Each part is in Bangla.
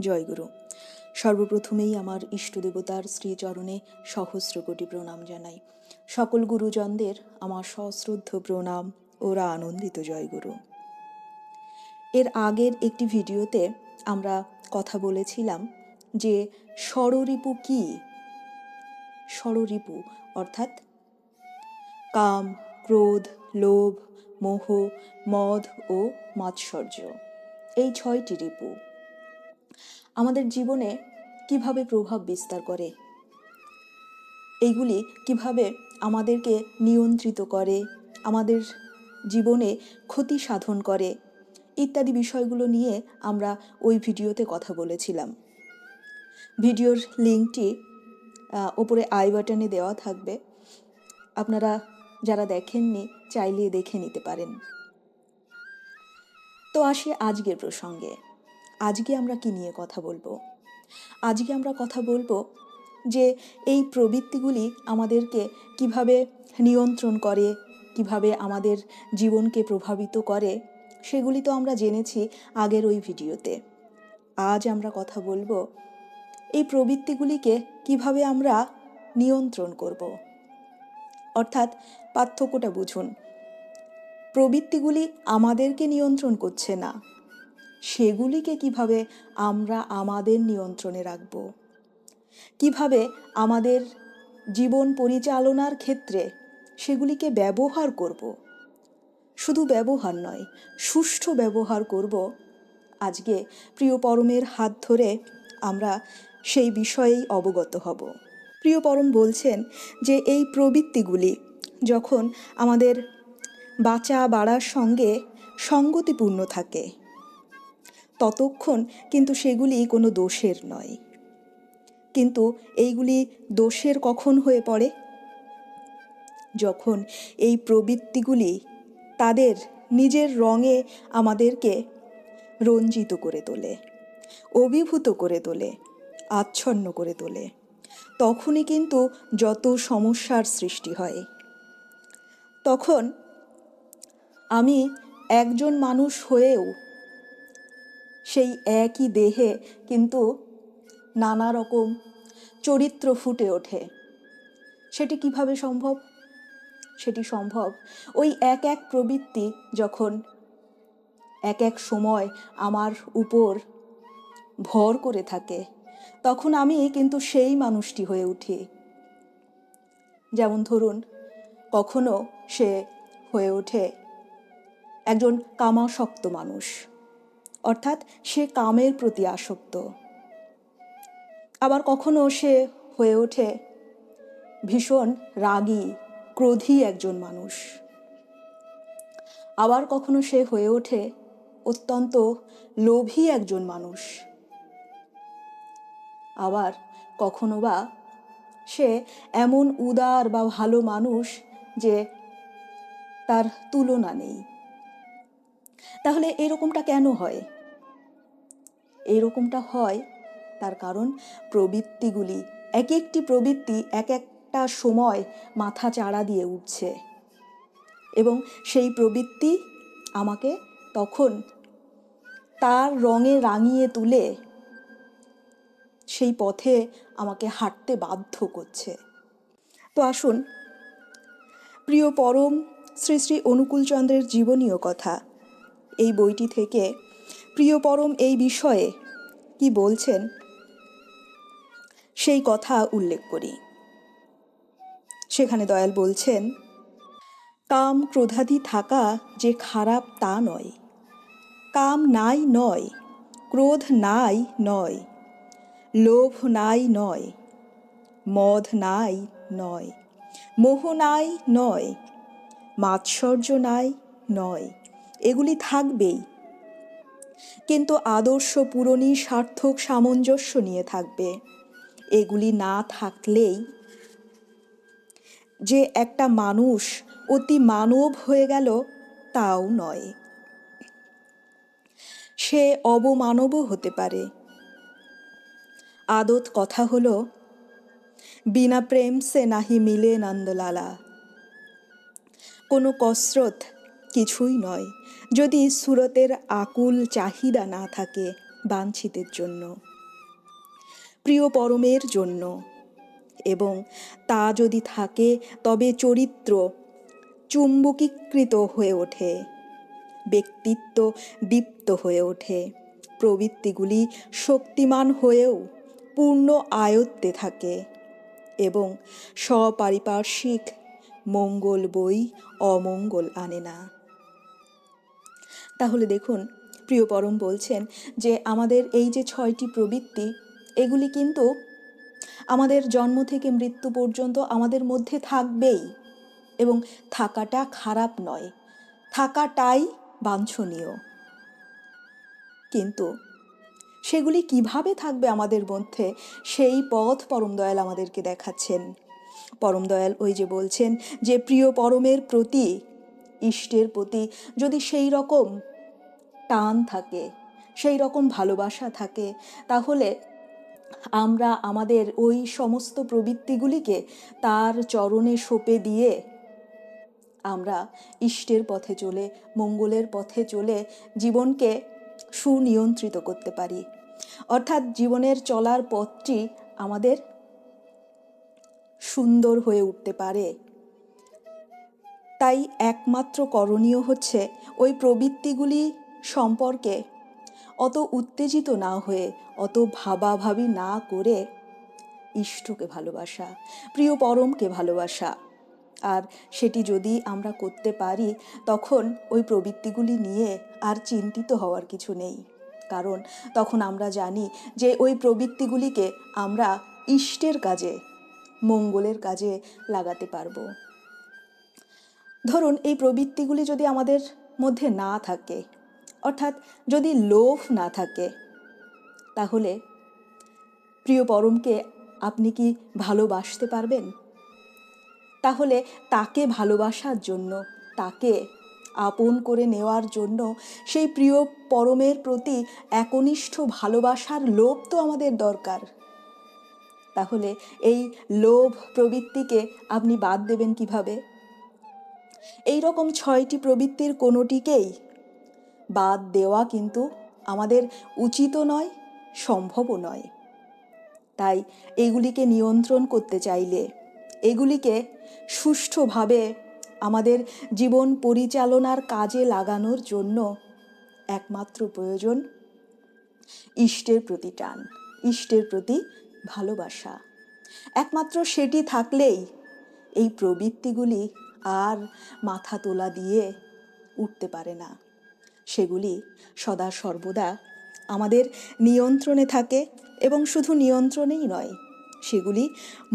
জয়গুরু। সর্বপ্রথমেই আমার ইষ্টদেবতার শ্রীচরণে সহস্র কোটি প্রণাম জানাই। সকল গুরুজনদের আমার সশ্রদ্ধ প্রণাম ওরা আনন্দিত জয়গুরু। এর আগের একটি ভিডিওতে আমরা কথা বলেছিলাম যে ষড়রিপু কি? ষড়রিপু অর্থাৎ কাম, ক্রোধ, লোভ, মোহ, মদ ও মাৎসর্য। এই ছয়টি রিপু। আমাদের জীবনে কীভাবে প্রভাব বিস্তার করে? এইগুলি কীভাবে আমাদেরকে নিয়ন্ত্রিত করে? আমাদের জীবনে ক্ষতি সাধন করে? ইত্যাদি বিষয়গুলো নিয়ে আমরা ওই ভিডিওতে কথা বলেছিলাম। ভিডিওর লিঙ্কটি ওপরে আই বাটনে দেওয়া থাকবে। আপনারা যারা দেখেননি, চাইলে দেখে নিতে পারেন। তো আসি আজকের প্রসঙ্গে। আজকে আমরা কি নিয়ে কথা বলব? আজকে আমরা কথা বলব যে এই প্রবৃত্তিগুলি আমাদেরকে কীভাবে নিয়ন্ত্রণ করে, কীভাবে আমাদের জীবনকে প্রভাবিত করে, সেগুলি তো আমরা জেনেছি আগের ওই ভিডিওতে। আজ আমরা কথা বলব এই প্রবৃত্তিগুলিকে কীভাবে আমরা নিয়ন্ত্রণ করব। অর্থাৎ পার্থক্যটা বুঝুন। প্রবৃত্তিগুলি আমাদেরকে নিয়ন্ত্রণ করছে না সেগুলিকে কীভাবে আমরা আমাদের নিয়ন্ত্রণে রাখব? কীভাবে আমাদের জীবন পরিচালনার ক্ষেত্রে সেগুলিকে ব্যবহার করব? শুধু ব্যবহার নয়, সুষ্ঠু ব্যবহার করব। আজকে প্রিয় পরমের হাত ধরে আমরা সেই বিষয়েই অবগত হব। প্রিয় পরম বলছেন যে এই প্রবৃত্তিগুলি যখন আমাদের বাঁচা বাড়ার সঙ্গে সঙ্গতিপূর্ণ থাকে ততক্ষণ কিন্তু সেগুলি কোনো দোষের নয়। কিন্তু এইগুলি দোষের কখন হয়ে পড়ে? যখন এই প্রবৃত্তিগুলি তাদের নিজের রঙে আমাদেরকে রঞ্জিত করে তোলে, অভিভূত করে তোলে, আচ্ছন্ন করে তোলে, তখনই কিন্তু যত সমস্যার সৃষ্টি হয়। তখন আমি একজন মানুষ হয়েও সেই একই দেহে কিন্তু নানা রকম চরিত্র ফুটে ওঠে। সেটি কীভাবে সম্ভব? সেটি সম্ভব ওই এক এক প্রবৃত্তি যখন এক এক সময় আমার উপর ভর করে থাকে, তখন আমি কিন্তু সেই মানুষটি হয়ে উঠি। যেমন ধরুন, কখনো সে হয়ে ওঠে একজন কামাসক্ত মানুষ। অর্থাৎ সে কামের প্রতি আসক্ত। আবার কখনো সে হয়ে ওঠে ভীষণ রাগী, ক্রোধী একজন মানুষ। আবার কখনো সে হয়ে ওঠে অত্যন্ত লোভী একজন মানুষ। আবার কখনো বা সে এমন উদার বা ভালো মানুষ যে তার তুলনা নেই। তাহলে এরকমটা কেন হয়? এরকমটা হয় তার কারণ প্রবৃত্তিগুলি এক একটি প্রবৃত্তি এক একটা সময় মাথা চাড়া দিয়ে উঠছে। এবং সেই প্রবৃত্তি আমাকে তখন তার রঙে রাঙিয়ে তুলে সেই পথে আমাকে হাঁটতে বাধ্য করছে। তো আসুন, প্রিয় পরম শ্রী শ্রী অনুকূলচন্দ্রের জীবনীয় কথা এই বইটি থেকে, প্রিয় পরম, এই বিষয়ে কি বলছেন? সেই কথা উল্লেখ করি। সেখানে দয়াল বলছেন, কাম ক্রোধাদি থাকা যে খারাপ তা নয়। কাম নাই নয়, ক্রোধ নাই নয়, লোভ নাই নয়, মদ নাই নয়, মোহ নাই নয়, মাৎসর্য নাই নয়। এগুলি থাকবেই। কিন্তু আদর্শ পূরণী সার্থক সামঞ্জস্য নিয়ে থাকবে। এগুলি না থাকলেই যে একটা মানুষ অতি মানব হয়ে গেল, তাও নয়। সে অবমানবও হতে পারে। আদত কথা হলো, বিনা প্রেম সে নাহি মিলে নন্দলালা। কোনো কসরত কিছুই নয়। যদি সুরতের আকুল চাহিদা না থাকে বাঞ্ছিতের জন্য। প্রিয় পরমের জন্য। এবং তা যদি থাকে, তবে চরিত্র চুম্বকীকৃত হয়ে ওঠে, ব্যক্তিত্ব দীপ্ত হয়ে ওঠে, প্রবৃত্তিগুলি শক্তিমান হয়েও পূর্ণ আয়ত্তে থাকে এবং স্বপারিপার্শ্বিক মঙ্গল বই অমঙ্গল আনে না। তাহলে দেখুন, প্রিয় পরম বলছেন যে আমাদের এই যে ছয়টি প্রবৃত্তি, এগুলি কিন্তু আমাদের জন্ম থেকে মৃত্যু পর্যন্ত আমাদের মধ্যে থাকবেই এবং থাকাটা খারাপ নয়। থাকাটাই বাঞ্ছনীয়। কিন্তু সেগুলি কীভাবে থাকবে আমাদের মধ্যে, সেই পথ পরম দয়াল আমাদেরকে দেখাচ্ছেন। পরম দয়াল ওই যে বলছেন যে প্রিয় পরমের প্রতি, ইষ্টের প্রতি যদি সেই রকম টান থাকে, সেই রকম ভালোবাসা থাকে, তাহলে আমরা আমাদের ওই সমস্ত প্রবৃত্তিগুলিকে তার চরণে সঁপে দিয়ে আমরা ইষ্টের পথে চলে, মঙ্গলের পথে চলে জীবনকে সুনিয়ন্ত্রিত করতে পারি। অর্থাৎ জীবনের চলার পথটি আমাদের সুন্দর হয়ে উঠতে পারে। তাই একমাত্র করণীয় হচ্ছে ওই প্রবৃত্তিগুলি সম্পর্কে। অত উত্তেজিত না হয়ে, অত ভাবাভাবি না করে ইষ্টকে ভালোবাসা, প্রিয় পরমকে ভালোবাসা। আর সেটি যদি আমরা করতে পারি, তখন ওই প্রবৃত্তিগুলি নিয়ে আর চিন্তিত হওয়ার কিছু নেই। কারণ তখন আমরা জানি যে ওই প্রবৃত্তিগুলিকে আমরা ইষ্টের কাজে, মঙ্গলের কাজে লাগাতে পারব। ধরুন, এই প্রবৃত্তিগুলি যদি আমাদের মধ্যে না থাকে অর্থাৎ যদি লোভ না থাকে, তাহলে প্রিয় পরমকে আপনি কি ভালোবাসতে পারবেন? তাহলে তাকে ভালোবাসার জন্য, তাকে আপন করে নেওয়ার জন্য সেই প্রিয় পরমের প্রতি একনিষ্ঠ ভালোবাসার লোভ তো আমাদের দরকার। তাহলে এই লোভ প্রবৃত্তিকে আপনি বাদ দেবেন কীভাবে? এই রকম ছয়টি প্রবৃত্তির কোনোটিকেই বাদ দেওয়া কিন্তু আমাদের উচিতও নয়, সম্ভবও নয়। তাই এগুলিকে নিয়ন্ত্রণ করতে চাইলে এগুলিকে সুষ্ঠুভাবে আমাদের জীবন পরিচালনার কাজে লাগানোর জন্য একমাত্র প্রয়োজন ইষ্টের প্রতি টান, ইষ্টের প্রতি ভালোবাসা। একমাত্র সেটি থাকলেই এই প্রবৃত্তিগুলি আর মাথা তোলা দিয়ে উঠতে পারে না। সেগুলি সদা সর্বদা আমাদের নিয়ন্ত্রণে থাকে এবং শুধু নিয়ন্ত্রণেই নয়, সেগুলি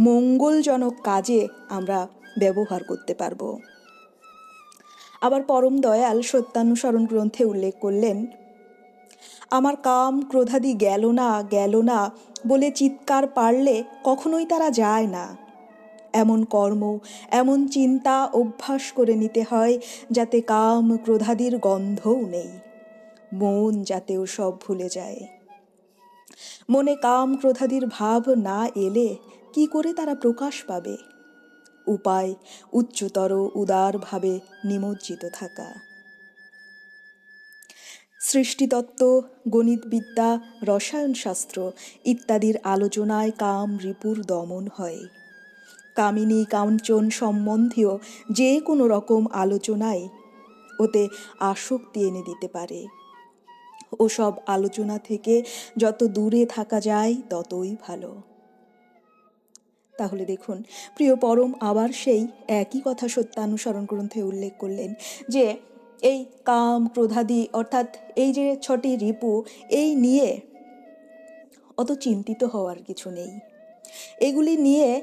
মঙ্গলজনক কাজে আমরা ব্যবহার করতে পারব। আবার পরম দয়াল সত্যানুসরণ গ্রন্থে উল্লেখ করলেন, আমার কাম ক্রোধাদি গেল না গেল না বলে চিৎকার পারলে কখনোই তারা যায় না। এমন কর্ম, এমন চিন্তা অভ্যাস করে নিতে হয় যাতে কাম ক্রোধাদির গন্ধও নেই। মন যাতেও সব ভুলে যায়। মনে কাম ক্রোধাদির ভাব না এলে কি করে তারা প্রকাশ পাবে? উপায় উচ্চতর উদারভাবে নিমজ্জিত থাকা। সৃষ্টিতত্ত্ব, গণিতবিদ্যা, রসায়নশাস্ত্র ইত্যাদির আলোচনায় কাম রিপুর দমন হয়। কামিনী, কাঞ্চন সম্বন্ধীয় যে কোনো রকম আলোচনায় ওতে আসক্তি এনে দিতে পারে। ওসব আলোচনা থেকে যত দূরে থাকা যায়, ততই ভালো। তাহলে দেখুন, প্রিয় পরম আবার সেই একই কথা সত্যানুসরণ গ্রন্থে উল্লেখ করলেন যে, এই কাম ক্রোধাদি অর্থাৎ এই যে ছটি রিপু, এই নিয়ে অত চিন্তিত হওয়ার কিছু নেই। এগুলি নিয়ে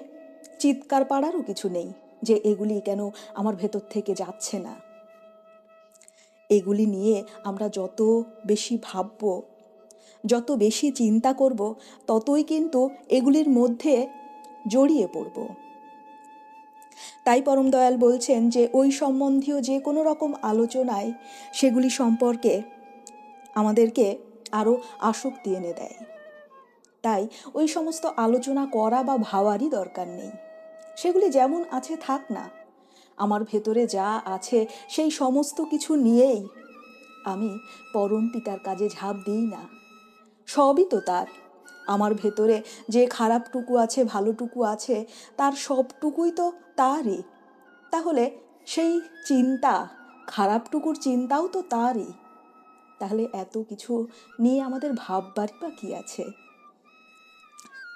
চিৎকার পাড়ারও কিছু নেই যে এগুলি কেন আমার ভেতর থেকে যাচ্ছে না। এগুলি নিয়ে আমরা যত বেশি ভাবব, যত বেশি চিন্তা করব, ততই কিন্তু এগুলির মধ্যে জড়িয়ে পড়ব। তাই পরম দয়াল বলছেন যে ওই সম্বন্ধীয় যে কোনো রকম আলোচনায় সেগুলি সম্পর্কে আমাদেরকে আরও আসক্তি এনে দেয়। তাই ওই সমস্ত আলোচনা করা বা ভাবারই দরকার নেই। সেগুলি যেমন আছে, থাক না। আমার ভেতরে যা আছে, সেই সমস্ত কিছু নিয়েই আমি পরম পিতার কাজে ঝাঁপ দিই না। সবই তো তার। আমার ভেতরে যে খারাপটুকু আছে, ভালোটুকু আছে, তার সবটুকুই তো তারই। তাহলে সেই চিন্তা, খারাপটুকুর চিন্তাও তো তারই। তাহলে এত কিছু নিয়ে আমাদের ভাববারই বা কী আছে?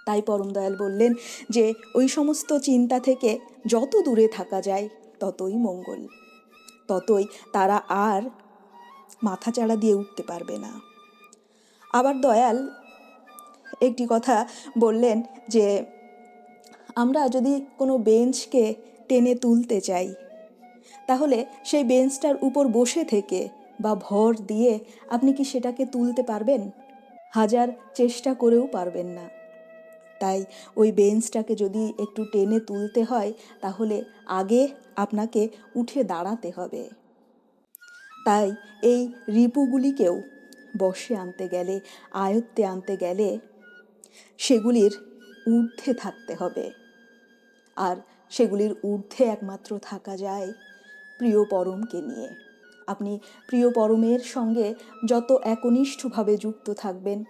তাই পরম দয়াল বললেন যে, ওই সমস্ত চিন্তা থেকে যত দূরে থাকা যায়, ততই মঙ্গল। ততই তারা আর মাথা চাড়া দিয়ে উঠতে পারবে না। আবার দয়াল একটি কথা বললেন যে, আমরা যদি কোনো বেঞ্চকে টেনে তুলতে চাই, তাহলে সেই বেঞ্চটার উপর বসে থেকে বা ভর দিয়ে আপনি কি সেটাকে তুলতে পারবেন? হাজার চেষ্টা করেও পারবেন না। তাই ওই বেঞ্চটাকে যদি একটু টেনে তুলতে হয়, তাহলে আগে আপনাকে উঠে দাঁড়াতে হবে। তাই এই রিপুগুলিকেও বশে আনতে গেলে, আয়ত্তে আনতে গেলে সেগুলির ঊর্ধ্বে থাকতে হবে। আর সেগুলির ঊর্ধ্বে একমাত্র থাকা যায় প্রিয় পরমকে নিয়ে। আপনি প্রিয় পরমের সঙ্গে যত একনিষ্ঠভাবে যুক্ত থাকবেন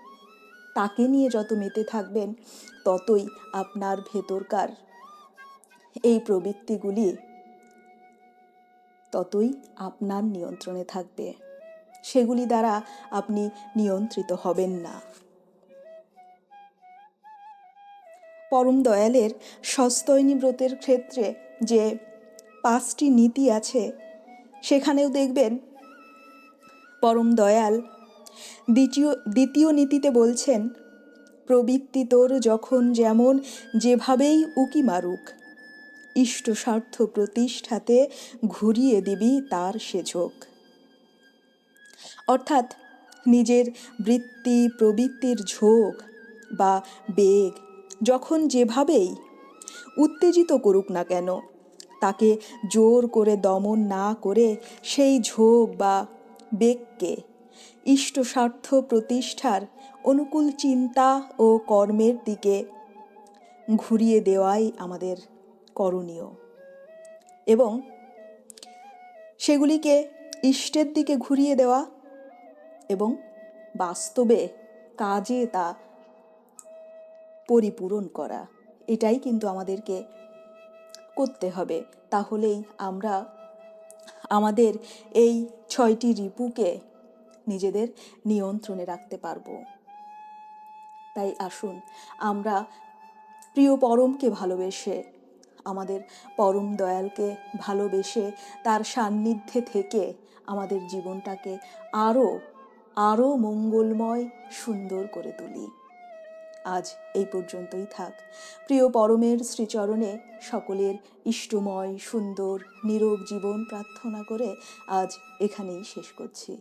তাকে নিয়ে যত মেতে থাকবেন, ততই আপনার ভেতরকার এই প্রবৃত্তিগুলি ততই আপনার নিয়ন্ত্রণে থাকবে। সেগুলি দ্বারা আপনি নিয়ন্ত্রিত হবেন না। পরম দয়ালের সস্তৈনী ব্রতের ক্ষেত্রে যে পাঁচটি নীতি আছে, সেখানেও দেখবেন পরম দয়াল দ্বিতীয় দ্বিতীয় নীতিতে বলছেন, প্রবৃত্তি তোর যখন যেমন যেভাবেই উকি মারুক, ইষ্ট স্বার্থ প্রতিষ্ঠাতে ঘুরিয়ে দিবি তার সে ঝোঁক অর্থাৎ নিজের বৃত্তি প্রবৃত্তির ঝোঁক বা বেগ যখন যেভাবেই উত্তেজিত করুক না কেন, তাকে জোর করে দমন না করে সেই ঝোঁক বা বেগকে ইষ্ট স্বার্থ প্রতিষ্ঠার অনুকূল চিন্তা ও কর্মের দিকে ঘুরিয়ে দেওয়াই আমাদের করণীয়। এবং সেগুলিকে ইষ্টের দিকে ঘুরিয়ে দেওয়া এবং বাস্তবে কাজে তা পরিপূরণ করা, এটাই কিন্তু আমাদেরকে করতে হবে। তাহলেই আমরা আমাদের এই ছয়টি রিপুকে নিজেদের নিয়ন্ত্রণে রাখতে পারব। তাই আসুন, আমরা প্রিয় পরমকে ভালোবেসে, আমাদের পরম দয়ালকে ভালোবেসে, তার সান্নিধ্যে থেকে আমাদের জীবনটাকে আরও আরও মঙ্গলময়, সুন্দর করে তুলি। আজ এই পর্যন্তই থাক। প্রিয় পরমের শ্রীচরণে সকলের ইষ্টময়, সুন্দর, নিরোগ জীবন প্রার্থনা করে আজ এখানেই শেষ করছি।